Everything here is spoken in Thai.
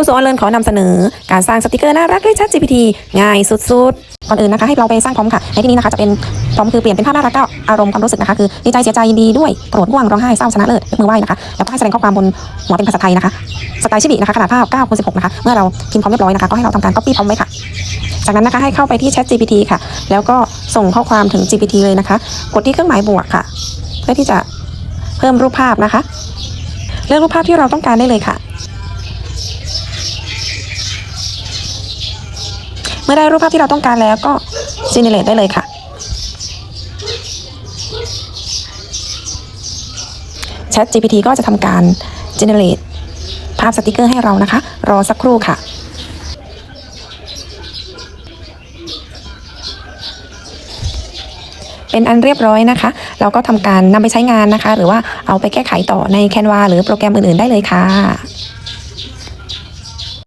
รูสอนเลินขอนำเสนอ การสร้างสติกเกอร์น่ารักด้วย ChatGPT ง่ายสุดๆก่อนอื่นนะคะให้เราไปสร้างพร้อมค่ะในที่นี้นะคะจะเป็นพร้อมคือเปลี่ยนเป็นภาพน่ารักก็อารมณ์ความรู้สึกนะคะคือดีใจเสียใจยินดีด้วยโกรธง่วงร้องไห้เศร้าชนะเลิศยกมือไหว้นะคะแล้วก็ให้แสดงข้อความบนหัวเป็นภาษาไทยนะคะสไตล์ชิบินะคะขนาดภาพ9คูณ16นะคะเมื่อเราพิมพ์พร้อมเรียบร้อยนะคะก็ให้เราทำการ copy พร้อมไว้ค่ะ จากนั้นนะคะให้เข้าไปที่ Chat GPT ค่ะ แล้วก็ส่งข้อความถึง GPT เลยนะคะ กดที่เครื่องหมายบวกค่ะ เพื่อที่จะเพิ่มรูปภาพนะคะ เลือกรูปภาพที่เราต้องการได้เลยค่ะ มื่อได้รูปภาพที่เราต้องการแล้วก็ generate ได้เลยค่ะ Chat GPT ก็จะทำการ generate ภาพสติกเกอร์ให้เรานะคะ รอสักครู่ค่ะเป็นอันเรียบร้อยนะคะ เราก็ทำการนำไปใช้งานนะคะ หรือว่าเอาไปแก้ไขต่อใน Canva หรือโปรแกรมอื่นๆได้เลยค่ะ